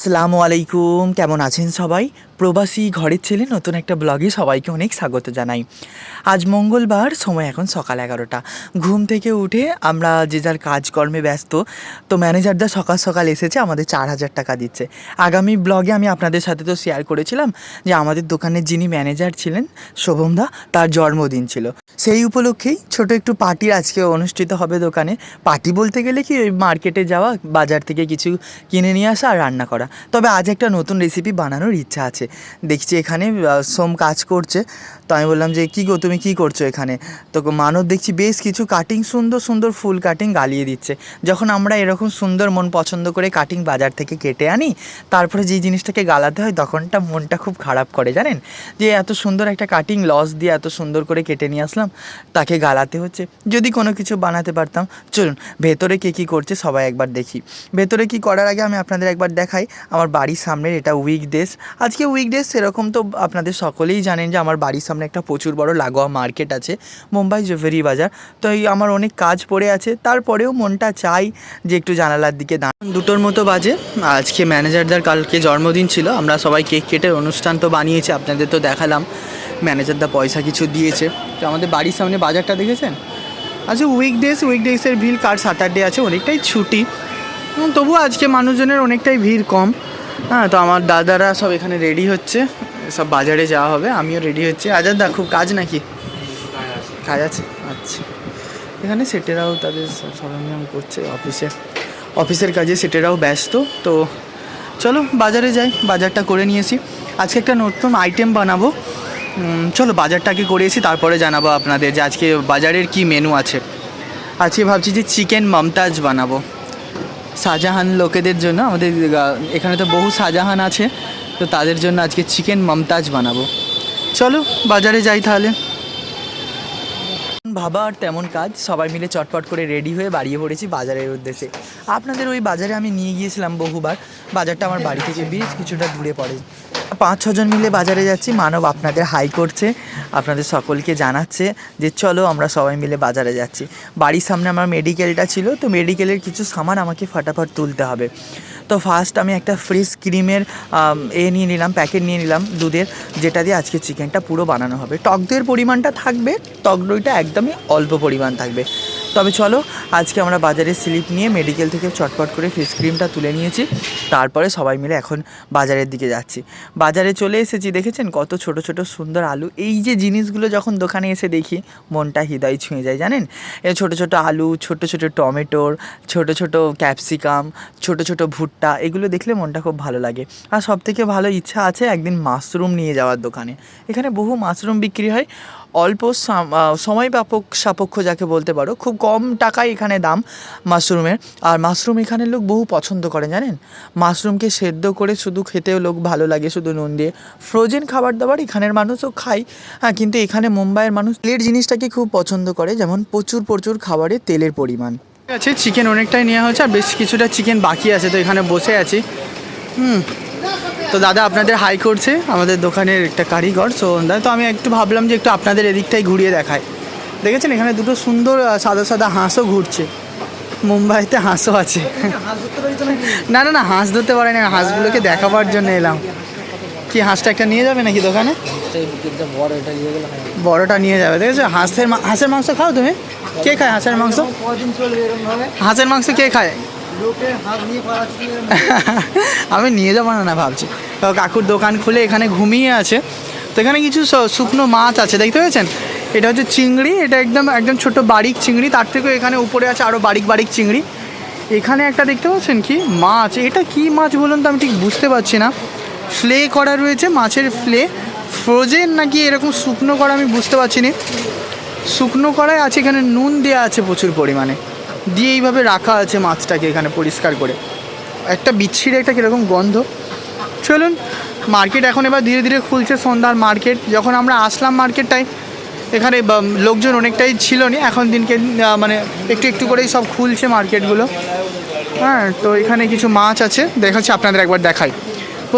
আসসালামু আলাইকুম। কেমন আছেন সবাই? প্রবাসী ঘরের ছেলে নতুন একটা ব্লগে সবাইকে অনেক স্বাগত জানাই। আজ মঙ্গলবার, সময় এখন সকাল এগারোটা। ঘুম থেকে উঠে আমরা যে যার কাজকর্মে ব্যস্ত, তো ম্যানেজারদা সকাল সকাল এসেছে, আমাদের চার হাজার টাকা দিচ্ছে। আগামী ব্লগে আমি আপনাদের সাথে তো শেয়ার করেছিলাম যে আমাদের দোকানের যিনি ম্যানেজার ছিলেন শোভমদা তার জন্মদিন ছিল। সেই উপলক্ষেই ছোট একটু পার্টি আজকে অনুষ্ঠিত হবে দোকানে। পার্টি বলতে গেলে কি, ওই মার্কেটে যাওয়া, বাজার থেকে কিছু কিনে নিয়ে আসা আর রান্না করা। তবে আজ একটা নতুন রেসিপি বানানোর ইচ্ছা আছে। দেখছি এখানে সোম কাজ করছে, তো আমি বললাম যে, কী গো, তুমি কী করছ এখানে? তো মানব দেখছি বেশ কিছু কাটিং সুন্দর সুন্দর ফুল কাটিং গালিয়ে দিচ্ছে। যখন আমরা এরকম সুন্দর মন পছন্দ করে কাটিং বাজার থেকে কেটে আনি, তারপরে যেই জিনিসটাকে গালাতে হয়, তখনটা মনটা খুব খারাপ করে, জানেন? যে, এত সুন্দর একটা কাটিং লস দিয়ে এত সুন্দর করে কেটে নিয়ে আসলাম, তাকে গালাতে হচ্ছে। যদি কোনো কিছু বানাতে পারতাম, চলুন, ভেতরে কে কী করছে সবাই একবার দেখি। ভেতরে কি করার আগে আমি আপনাদের একবার দেখাই। আমার বাড়ির সামনের এটা উইকডেস আজকে উইকডেস সেরকম তো আপনাদের সকলেই জানেন যে আমার বাড়ির সামনে একটা প্রচুর বড় লাগোয়া মার্কেট আছে, মুম্বাই জুয়েলারি বাজার। তো এই আমার অনেক কাজ পড়ে আছে, তারপরেও মনটা চাই যে একটু জানালার দিকে দাঁড়ান। দুটোর মতো বাজে, আজকে ম্যানেজারদার কালকে জন্মদিন ছিল, আমরা সবাই কেক কেটে অনুষ্ঠান তো বানিয়েছি, আপনাদের তো দেখালাম ম্যানেজারদা পয়সা কিছু দিয়েছে। তো আমাদের বাড়ির সামনে বাজারটা দেখেছেন? আচ্ছা উইকডেজ উইকডেজের ভিড় কার স্যাটারডে আছে, অনেকটাই ছুটি। তবুও আজকে মানুষজনের অনেকটাই ভিড় কম। হ্যাঁ তো আমার দাদারা সব এখানে রেডি হচ্ছে। সব বাজারে যাওয়া হবে, আমিও রেডি হচ্ছি। আজাদ দা, খুব কাজ নাকি? কাজ আছে? আচ্ছা। এখানে সেটেরাও তাদের সরঞ্জাম করছে অফিসে অফিসের কাজে সেটেরাও ব্যস্ত, তো চলো বাজারে যাই, বাজারটা করে নিয়েছি। আজকে একটা নতুন আইটেম বানাবো। চলো বাজারটাকে এসি তারপরে জানাব আপনাদের যে আজকে বাজারের কি মেনু আছে। আজকে ভাবছি যে চিকেন মমতাজ বানাবো। শাহজাহান লোকেদের জন্য আমাদের এখানে তো বহু শাহজাহান আছে, তো তাদের জন্য আজকে চিকেন মমতাজ বানাবো। চলো, বাজারে যাই তাহলে। ভাবা আর তেমন কাজ, সবাই মিলে চটপট করে রেডি হয়ে বাড়িয়ে পড়েছি বাজারের উদ্দেশ্যে। আপনাদের ওই বাজারে আমি নিয়ে গিয়েছিলাম বহুবার, বাজারটা আমার বাড়ি থেকে বেশ কিছুটা দূরে পড়ে। পাঁচ ছজন মিলে বাজারে যাচ্ছি। মানব আপনাদের হাই করছে, আপনাদের সকলকে জানাচ্ছে যে চলো আমরা সবাই মিলে বাজারে যাচ্ছি। বাড়ির সামনে আমার মেডিকেলটা ছিল, তো মেডিকেলের কিছু সামান আমাকে ফাটাফাট তুলতে হবে। তো ফার্স্ট আমি একটা ফ্রিজ ক্রিমের এ নিয়ে নিলাম প্যাকেট নিয়ে নিলাম দুধের, যেটা দিয়ে আজকে চিকেনটা পুরো বানানো হবে। টক দইয়ের পরিমাণটা থাকবে, টক দইটা একদমই অল্প পরিমাণ থাকবে। তবে চলো, আজকে আমরা বাজারে স্লিপ নিয়ে মেডিকেল থেকে চটপট করে ফেস ক্রিমটা তুলে নিয়েছি। তারপরে সবাই মিলে এখন বাজারের দিকে যাচ্ছি। বাজারে চলে এসেছি, দেখেছেন? কত ছোট ছোট, সুন্দর আলু। এই যে জিনিসগুলো যখন দোকানে এসে দেখি, মনটা হৃদয় ছুঁয়ে যায়, জানেন? এই ছোট ছোট আলু, ছোট ছোট টমেটোর, ছোট ছোট ক্যাপসিকাম ছোট ছোট ভুট্টা, এগুলো দেখলে মনটা খুব ভালো লাগে। আর সব থেকে ভালো ইচ্ছা আছে একদিন মাশরুম নিয়ে যাওয়ার দোকানে। এখানে বহু মাশরুম বিক্রি হয়। অল্প সময় ব্যাপক সাপেক্ষ যাকে বলতে পারো, খুব কম টাকায় এখানে দাম মাশরুমের। আর মাশরুম এখানের লোক বহু পছন্দ করে, জানেন? মাশরুমকে সেদ্ধ করে শুধু খেতেও লোক ভালো লাগে, শুধু নুন দিয়ে। ফ্রোজেন খাবার দাবার এখানের মানুষও খায়। হ্যাঁ কিন্তু এখানে মুম্বাইয়ের মানুষ তেলের জিনিসটাকে খুব পছন্দ করে, যেমন প্রচুর প্রচুর খাবারে তেলের পরিমাণ। আছে চিকেন অনেকটাই নেওয়া হয়েছে, আর বেশ কিছুটা চিকেন বাকি আছে, তো এখানে বসে আছি। হুম। তো দাদা আপনাদের হাই করছে, আমাদের দোকানের একটা কারিগর সোহনদা তো আমি একটু ভাবলাম যে একটু আপনাদের এদিকটাই ঘুরিয়ে দেখায় দেখেছেন, এখানে দুটো সুন্দর সাদা সাদা হাঁসও ঘুরছে। মুম্বাইতে হাঁসও আছে। না না না, হাঁস ধরতে পারে না হাঁসগুলোকে দেখাবার জন্য এলাম। কি, হাঁসটা একটা নিয়ে যাবে নাকি দোকানে? বড়টা নিয়ে যাবে, দেখেছ? হাঁসের হাঁসের মাংস খাও তুমি। কে খায় হাঁসের মাংস? হাঁসের মাংস কে খায়? আমি নিয়ে যাব না না, ভাবছি। কাকুর দোকান খুলে এখানে ঘুমিয়ে আছে। তো এখানে কিছু শুকনো মাছ আছে, দেখতে পেয়েছেন? এটা হচ্ছে চিংড়ি, এটা একদম একদম ছোট বারিক চিংড়ি, তার থেকেও এখানে উপরে আছে আরও বারিক বারিক চিংড়ি। এখানে একটা দেখতে পাচ্ছেন কি? মাছ, এটা কি মাছ বলুন তো আমি ঠিক বুঝতে পারছি না। ফ্লে করা রয়েছে, মাছের ফ্লে। ফ্রোজেন নাকি এরকম শুকনো করা আমি বুঝতে পারছি না। শুকনো করাই আছে, এখানে নুন দেওয়া আছে প্রচুর পরিমাণে। দিয়ে এইভাবে রাখা আছে মাছটাকে এখানে পরিষ্কার করে। একটা বিচ্ছিরি একটা কীরকম গন্ধ। চলুন, মার্কেট এখন এবার ধীরে ধীরে খুলছে সন্ধ্যার মার্কেট। যখন আমরা আসলাম মার্কেটটায়, এখানে লোকজন অনেকটাই ছিল না। এখন দিনকে মানে একটু একটু করেই সব খুলছে মার্কেটগুলো। হ্যাঁ তো এখানে কিছু মাছ আছে। দেখাচ্ছি, আপনাদের একবার দেখাই।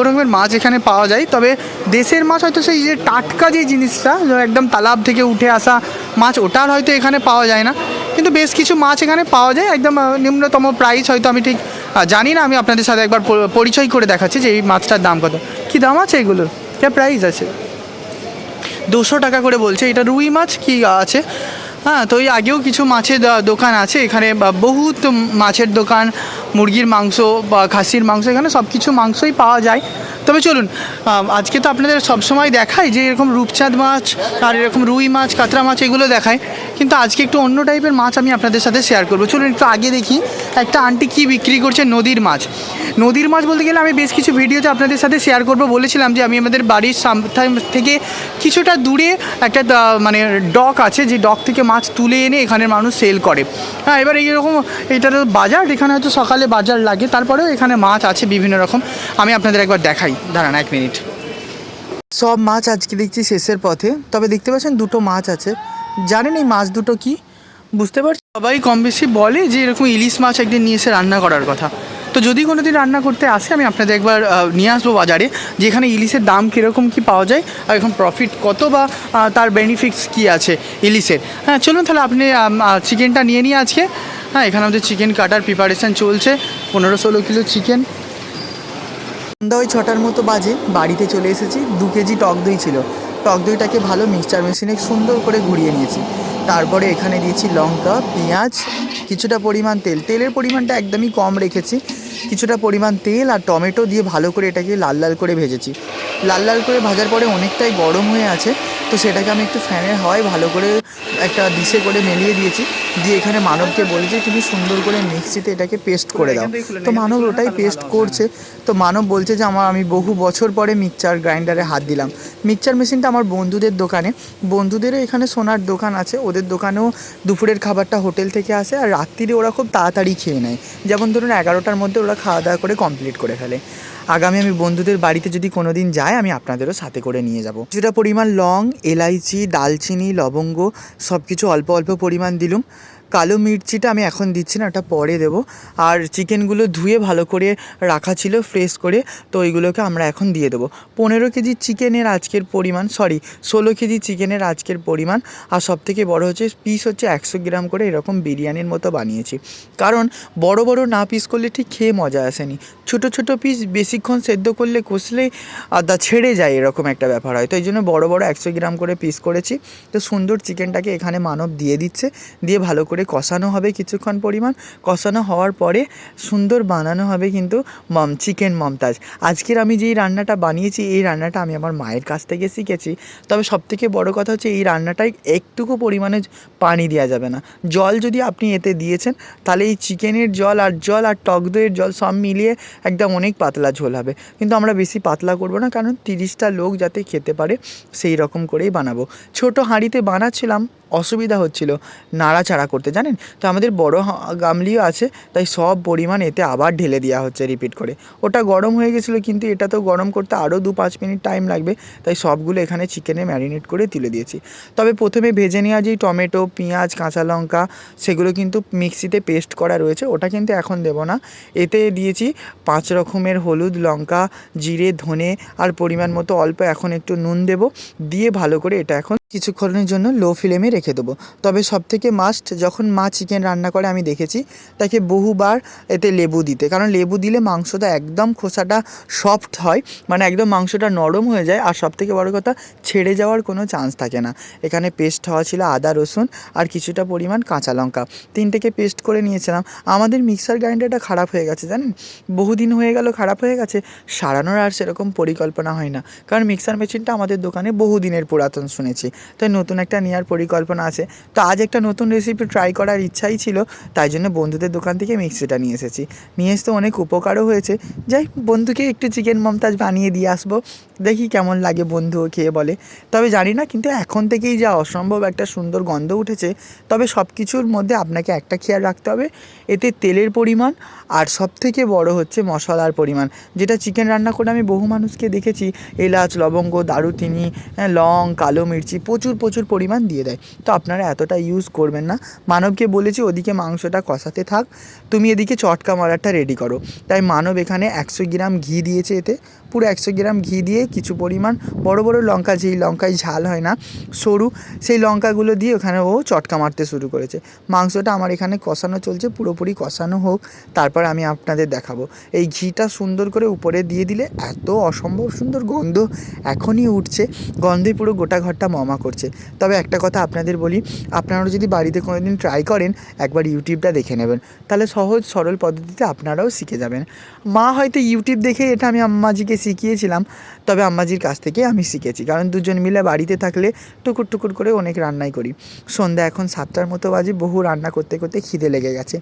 রকমের মাছ এখানে পাওয়া যায়, তবে দেশের মাছ হয়তো সেই যে টাটকা যে জিনিসটা একদম তালাব থেকে উঠে আসা মাছ, ওটার হয়তো এখানে পাওয়া যায় না। কিন্তু বেশ কিছু মাছ এখানে পাওয়া যায়। একদম নিম্নতম প্রাইস হয়তো আমি ঠিক জানি না। আমি আপনাদের সাথে একবার পরিচয় করে দেখাচ্ছি যে এই মাছটার দাম কত। কি দাম আছে এগুলোর? কে প্রাইস আছে? দুশো টাকা করে বলছে। এটা রুই মাছ কি আছে? হ্যাঁ তো এই আগেও কিছু মাছের দোকান আছে। এখানে বহুত মাছের দোকান মুরগির মাংস বা খাসির মাংস, এখানে সব কিছু মাংসই পাওয়া যায়। তবে চলুন আজকে তো আপনাদের সবসময় দেখায় যে এরকম রূপচাঁদ মাছ আর এরকম রুই মাছ, কাতরা মাছ এগুলো দেখায় কিন্তু আজকে একটু অন্য টাইপের মাছ আমি আপনাদের সাথে শেয়ার করব। চলুন, একটু আগে দেখি, একটা আন্টি কি বিক্রি করছে নদীর মাছ। নদীর মাছ বলতে গেলে আমি বেশ কিছু ভিডিওতে আপনাদের সাথে শেয়ার করব। বলেছিলাম যে আমি আমাদের বাড়ির সাম- থেকে কিছুটা দূরে একটা মানে ডক আছে, যে ডক থেকে মাছ তুলে এনে এখানের মানুষ সেল করে। হ্যাঁ এবার এইরকম, এটা বাজার, এখানে হয়তো সকালে বাজার লাগে। তারপরেও এখানে মাছ আছে বিভিন্ন রকম। আমি আপনাদের একবার দেখাই। দাঁড়ান এক মিনিট। সব মাছ আজকে দেখছি শেষের পথে। তবে দেখতে পাচ্ছেন দুটো মাছ আছে। জানেন এই মাছ দুটো কি? বুঝতে পারছি সবাই কম বেশি বলে যে এরকম ইলিশ মাছ একদিন নিয়ে এসে রান্না করার কথা। তো যদি কোনো দিন রান্না করতে আসে আমি আপনাদের একবার নিয়ে আসব বাজারে যে এখানে ইলিশের দাম কীরকম কী পাওয়া যায় আর এখন প্রফিট কত বা তার বেনিফিটস কী আছে ইলিশের। হ্যাঁ চলুন তাহলে আপনি চিকেনটা নিয়ে নিয়ে আজকে। হ্যাঁ এখানে আমাদের চিকেন কাটার প্রিপারেশান চলছে। পনেরো ষোলো কিলো চিকেন সন্ধ্যা ওই ছটার মতো বাজে, বাড়িতে চলে এসেছি। দু কেজি টক দই ছিল। টক দইটাকে ভালো মিক্সচার মেশিনে সুন্দর করে ঘুরিয়ে নিয়েছি। তারপরে এখানে দিয়েছি লঙ্কা, পেঁয়াজ, কিছুটা পরিমাণ তেল। তেলের পরিমাণটা একদমই কম রেখেছি। কিছুটা পরিমাণ তেল আর টমেটো দিয়ে ভালো করে এটাকে লাল লাল করে ভেজেছি। লাল লাল করে ভাজার পরে অনেকটাই গরম হয়ে আছে তো সেটাকে আমি একটু ফ্যানের হাওয়ায় ভালো করে একটা ডিশে করে মেলিয়ে দিয়েছি। দিয়ে এখানে মানবকে বলেছি তুমি সুন্দর করে মিক্সিতে এটাকে পেস্ট করে দাও। তো মানব ওটাই পেস্ট করছে। তো মানব বলছে যে আমার আমি বহু বছর পরে মিক্সচার গ্রাইন্ডারে হাত দিলাম। মিক্সচার মেশিনটা আমার বন্ধুদের দোকানে। বন্ধুদেরও এখানে সোনার দোকান আছে। ওদের দোকানেও দুপুরের খাবারটা হোটেল থেকে আসে আর রাত্রিরে ওরা খুব তাড়াতাড়ি খেয়ে নেয়। যেমন ধরুন এগারোটার মধ্যে ওরা খাওয়া দাওয়া করে কমপ্লিট করে ফেলে। আগামী আমি বন্ধুদের বাড়িতে যদি কোনো দিন যাই, আমি আপনাদেরও সাথে করে নিয়ে যাব। কিছুটা পরিমাণ লং, এলাইচি দালচিনি লবঙ্গ সব কিছু অল্প অল্প পরিমাণ দিলুম। কালো মির্চিটা আমি এখন দিচ্ছি না, ওটা পরে দেবো। আর চিকেনগুলো ধুয়ে ভালো করে রাখা ছিল, ফ্রেশ করে, তো ওইগুলোকে আমরা এখন দিয়ে দেবো। পনেরো কেজি চিকেনের আজকের পরিমাণ সরি ষোলো কেজি চিকেনের আজকের পরিমাণ, আর সবথেকে বড় হচ্ছে পিস হচ্ছে একশো গ্রাম করে এরকম বিরিয়ানির মতো বানিয়েছি। কারণ বড় বড় না পিস করলে ঠিক খেয়ে মজা আসেনি। ছোট ছোট পিস বেশিক্ষণ সেদ্ধ করলে কষলে আদা ছেড়ে যায় এরকম একটা ব্যাপার হয়। তো এই জন্য বড় বড় একশো গ্রাম করে পিস করেছি। তো সুন্দর চিকেনটাকে এখানে মানব দিয়ে দিচ্ছে, দিয়ে ভালো করে কষানো হবে কিছুক্ষণ পরিমাণ। কষানো হওয়ার পরে সুন্দর বানানো হবে কিন্তু মম, চিকেন মমতাজ। আজকের আমি যেই রান্নাটা বানিয়েছি, এই রান্নাটা আমি আমার মায়ের কাছ থেকে শিখেছি। তবে সবথেকে বড় কথা হচ্ছে, এই রান্নাটায় একটুকু পরিমাণে পানি দেওয়া যাবে না। জল যদি আপনি এতে দিয়েছেন, তাহলে এই চিকেনের জল আর জল আর টক দইয়ের জল সব মিলিয়ে একদম অনেক পাতলা ঝোল হবে। কিন্তু আমরা বেশি পাতলা করব না, কারণ তিরিশটা লোক যাতে খেতে পারে, সেই রকম করেই বানাবো। ছোট হাঁড়িতে বানাচ্ছিলাম, অসুবিধা হচ্ছিল। নাড়াচাড়া করতে জানেন? তো আমাদের বড় গামলিও আছে, তাই সব পরিমাণ এতে আবার ঢেলে দেওয়া হচ্ছে রিপিট করে। ওটা গরম হয়ে গেছিল কিন্তু এটা তো গরম করতে আরও দু পাঁচ মিনিট টাইম লাগবে, তাই সবগুলো এখানে চিকেনে ম্যারিনেট করে তুলে দিয়েছি। তবে প্রথমে ভেজে নেওয়া যেই টমেটো, পেঁয়াজ, কাঁচা লঙ্কা, সেগুলো কিন্তু মিক্সিতে পেস্ট করা রয়েছে, ওটা কিন্তু এখন দেবো না। এতে দিয়েছি পাঁচ রকমের হলুদ, লঙ্কা, জিরে, ধনে, আর পরিমাণ মতো অল্প এখন একটু নুন দেবো, দিয়ে ভালো করে এটা এখন কিছুক্ষণের জন্য লো ফ্লেমে রেখে দেবো। তবে সব থেকে মাস্ট যখন মা চিকেন রান্না করে, আমি দেখেছি তাকে বহুবার এতে লেবু দিতে। কারণ লেবু দিলে মাংসটা একদম খোসাটা সফট হয় মানে একদম মাংসটা নরম হয়ে যায়। আর সব থেকে বড় কথা, ছেড়ে যাওয়ার কোনো চান্স থাকে না। এখানে পেস্ট হওয়া ছিল আদা, রসুন আর কিছুটা পরিমাণ কাঁচা লঙ্কা। তিনটেকে পেস্ট করে নিয়েছিলাম। আমাদের মিক্সার গ্রাইন্ডারটা খারাপ হয়ে গেছে, জানেন? বহুদিন হয়ে গেল, খারাপ হয়ে গেছে। সারানোর আর সেরকম পরিকল্পনা হয় না। কারণ মিক্সার মেশিনটা আমাদের দোকানে বহুদিনের পুরাতন শুনেছি। তাই নতুন একটা নেওয়ার পরিকল্পনা আছে। তো আজ একটা নতুন রেসিপি ট্রাই করার ইচ্ছাই ছিল তাই জন্য বন্ধুদের দোকান থেকে মিক্সিটা নিয়ে এসেছি। নিয়ে এসে অনেক উপকারও হয়েছে। যাই বন্ধুকে একটু চিকেন মমতাজ বানিয়ে দিয়ে আসব। দেখি কেমন লাগে বন্ধুও খেয়ে বলে। তবে জানি না কিন্তু এখন থেকেই যা অসম্ভব একটা সুন্দর গন্ধ উঠেছে তবে সব কিছুর মধ্যে আপনাকে একটা খেয়াল রাখতে হবে। এতে তেলের পরিমাণ আর সব থেকে বড় হচ্ছে মশলার পরিমাণ। যেটা চিকেন রান্না করে আমি বহু মানুষকে দেখেছি এলাচ লবঙ্গ দারুচিনি হ্যাঁ, লং কালো মির্চি প্রচুর প্রচুর পরিমাণ দিয়ে দেয়। তো আপনারা এতটা ইউজ করবেন না। মানবকে বলেছি, ওদিকে মাংসটা কষাতে থাক। তুমি এদিকে চটকা মারাটা রেডি করো। তাই মানব এখানে একশো গ্রাম ঘি দিয়েছে এতে। পুরো একশো গ্রাম ঘি দিয়ে কিছু পরিমাণ বড় বড় লঙ্কা, যেই লঙ্কায় ঝাল হয় না, সরু, সেই লঙ্কাগুলো দিয়ে ওখানে ও চটকা মারতে শুরু করেছে। মাংসটা আমার এখানে কষানো চলছে, পুরোপুরি কষানো হোক। তারপর আমি আপনাদের দেখাবো। এই ঘিটা সুন্দর করে উপরে দিয়ে দিলে এত অসম্ভব সুন্দর গন্ধ এখনই উঠছে। গন্ধে পুরো গোটা ঘরটা মমা করছে। তবে একটা কথা আপনাদের বলি, আপনারাও যদি বাড়িতে কোনো দিন ট্রাই করেন, একবার ইউটিউবটা দেখে নেবেন। তাহলে সহজ সরল পদ্ধতিতে আপনারাও শিখে যাবেন। মা হয়তো ইউটিউব দেখে এটা আমি আম্মাজিকে শিখিয়েছিলাম, তবে আম্মাজির কাছ থেকে আমি শিখেছি। কারণ দুজন মিলে বাড়িতে থাকলে টুকুর টুকুর করে অনেক রান্নাই করি। সন্ধ্যা এখন সাতটার মতো বাজে, বহু রান্না করতে করতে খিদে লেগে গেছে।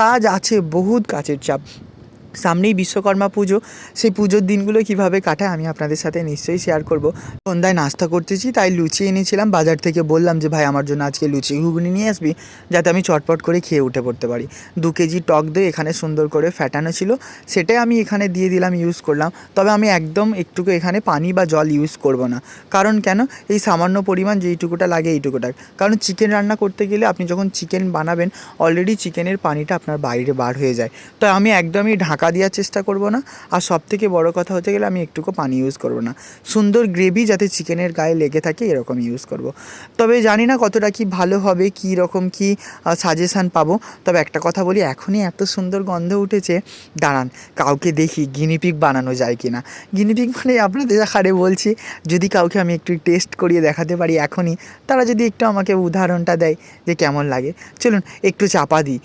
কাজ আছে, বহুত কাজের চাপ। সামনেই বিশ্বকর্মা পুজো, সেই পুজোর দিনগুলো কীভাবে কাটায় আমি আপনাদের সাথে নিশ্চয়ই শেয়ার করব। সন্ধ্যায় নাস্তা করতেছি, তাই লুচি এনেছিলাম। বাজার থেকে বললাম যে, ভাই, আমার জন্য আজকে লুচি ঘুগনি নিয়ে আসবি, যাতে আমি চটপট করে খেয়ে উঠে পড়তে পারি। দু কেজি টক দই এখানে সুন্দর করে ফ্যাটানো ছিল। সেটাই আমি এখানে দিয়ে দিলাম ইউজ করলাম। তবে আমি একদম একটুকু এখানে পানি বা জল ইউজ করব না। কারণ কেন? এই সামান্য পরিমাণ যেইটুকুটা লাগে এইটুকুটা। কারণ চিকেন রান্না করতে গেলে আপনি যখন চিকেন বানাবেন অলরেডি চিকেনের পানিটা আপনার বাইরে বার হয়ে যায়। তো আমি একদমই ঢাকা দেওয়ার চেষ্টা করব না। আর সব থেকে বড় কথা হতে গেলে আমি একটুকু পানি ইউজ করব না। সুন্দর গ্রেভি যাতে চিকেনের গায়ে লেগে থাকে, এরকম ইউজ করব। তবে জানি না কতটা কি ভালো হবে, কী রকম কি সাজেশান পাবো। তবে একটা কথা বলি, এখনই এত সুন্দর গন্ধ উঠেছে। দাঁড়ান, কাউকে দেখি গিনিপিক বানানো যায় কি না গিনিপিক মানে আপনাদের হারে বলছি, যদি কাউকে আমি একটু টেস্ট করিয়ে দেখাতে পারি এখনই, তারা যদি একটু আমাকে উদাহরণটা দেয় যে কেমন লাগে। চলুন, একটু চাপা দিই।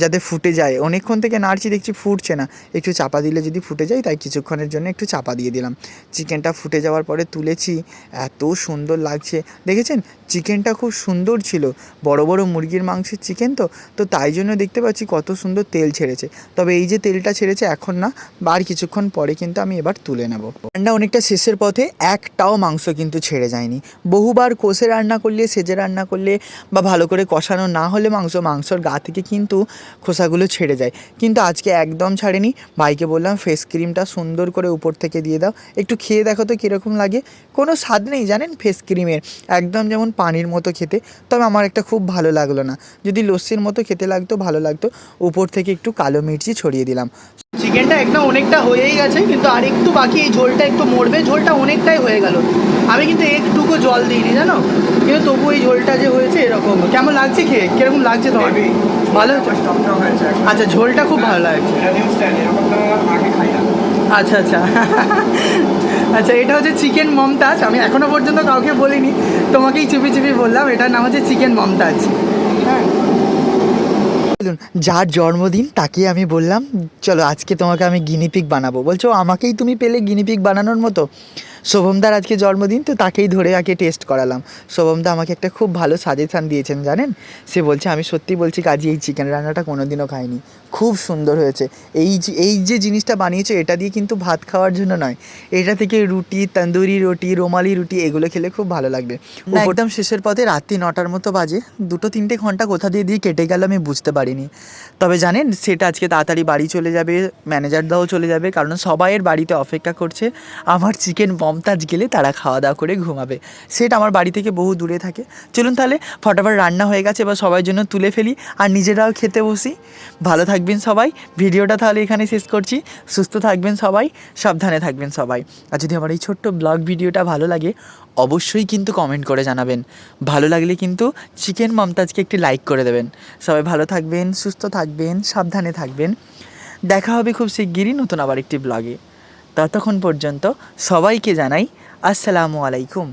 যাতে ফুটে যায়। অনেকক্ষণ থেকে নাড়ছি, দেখছি ফুটছে না। একটু চাপা দিলে যদি ফুটে যায়, তাই কিছুক্ষণের জন্য একটু চাপা দিয়ে দিলাম। চিকেনটা ফুটে যাওয়ার পরে তুলেছি। এত সুন্দর লাগছে। দেখেছেন? চিকেনটা খুব সুন্দর ছিল। বড় বড় মুরগির মাংসের চিকেন তো। তো তাই জন্য দেখতে পাচ্ছি কত সুন্দর তেল ছেড়েছে। তবে এই যে তেলটা ছেড়েছে এখন না বার কিছুক্ষণ পরে কিন্তু আমি এবার তুলে নেব। রান্না অনেকটা শেষের পথে একটাও মাংস কিন্তু ছেড়ে যায়নি। বহুবার কষে রান্না করলে, সেজে রান্না করলে বা ভালো করে কষানো না হলে মাংস, মাংসর গা থেকে কিন্তু খোসাগুলো ছেড়ে যায়। কিন্তু আজকে একদম ছাড়েনি ভাইকে বললাম ফেস ক্রিমটা সুন্দর করে উপর থেকে দিয়ে দাও। একটু খেয়ে দেখো তো কীরকম লাগে। কোনো স্বাদ নেই জানেন ফেস ক্রিমের। একদম যেমন পানির মতো খেতে তবে আমার একটা খুব ভালো লাগল না। যদি লস্যির মতো খেতে লাগতো ভালো লাগতো। উপর থেকে একটু কালো মির্চি ছড়িয়ে দিলাম। চিকেনটা একদম অনেকটা হয়েই গেছে কিন্তু আর একটু বাকি এই ঝোলটা একটু মরবে ঝোলটা অনেকটাই হয়ে গেল। আমি কিন্তু একটুকু জল দিইনি জানো? কিন্তু তবু এই ঝোলটা যে হয়েছে এরকম। কেমন লাগছে খেয়ে? কীরকম লাগছে তোমার? ভালো? হয়েছে? আচ্ছা ঝোলটা খুব ভালো লাগছে। আচ্ছা আচ্ছা। আচ্ছা এটা হচ্ছে চিকেন মমতাজ। আমি এখনও পর্যন্ত কাউকে বলিনি তোমাকেই চুপি চুপি বললাম এটার নাম হচ্ছে চিকেন মমতাজ। হ্যাঁ। বলুন যার জন্মদিন তাকে আমি বললাম চলো আজকে তোমাকে আমি গিনিপিক বানাবো। বলছো আমাকেই তুমি পেলে গিনিপিক বানানোর মতো? শোভমদার আজকে জন্মদিন, তো তাকেই ধরে আগে টেস্ট করালাম। শোভমদা আমাকে একটা খুব ভালো সাজেশান দিয়েছেন, জানেন? সে বলছে, আমি সত্যি বলছি, কাজী, এই চিকেন রান্নাটা কোনোদিনও খাইনি। খুব সুন্দর হয়েছে। এই যে এই যে জিনিসটা বানিয়েছো এটা দিয়ে কিন্তু ভাত খাওয়ার জন্য নয়। এটা থেকে রুটি তন্দুরি রুটি রোমালি রুটি এগুলো খেলে খুব ভালো লাগবে। একদম শেষের পথে রাত্রি নটার মতো বাজে। দুটো তিনটে ঘণ্টা কোথা দিয়ে দিয়ে কেটে গেল আমি বুঝতে পারিনি। তবে জানেন সেটা আজকে তাড়াতাড়ি বাড়ি চলে যাবে ম্যানেজারদাও চলে যাবে কারণ সবাইয়ের বাড়িতে অপেক্ষা করছে। আমার চিকেন মমতাজ গেলে তারা খাওয়া দাওয়া করে ঘুমাবে। সেটা আমার বাড়ি থেকে বহু দূরে থাকে। চলুন তাহলে ফটাফট রান্না হয়ে গেছে এবার সবার জন্য তুলে ফেলি। আর নিজেরাও খেতে বসি। ভালো থাকবেন সবাই। ভিডিওটা তাহলে এখানে শেষ করছি। সুস্থ থাকবেন সবাই, সাবধানে থাকবেন সবাই। আর যদি আমার এই ছোট্ট ব্লগ ভিডিওটা ভালো লাগে, অবশ্যই কিন্তু কমেন্ট করে জানাবেন। ভালো লাগলে কিন্তু চিকেন মমতাজকে একটি লাইক করে দেবেন। সবাই ভালো থাকবেন, সুস্থ থাকবেন, সাবধানে থাকবেন। দেখা হবে খুব শিগগিরই নতুন আবার একটি ব্লগে। ততক্ষণ পর্যন্ত সবাইকে জানাই, আসসালামু আলাইকুম।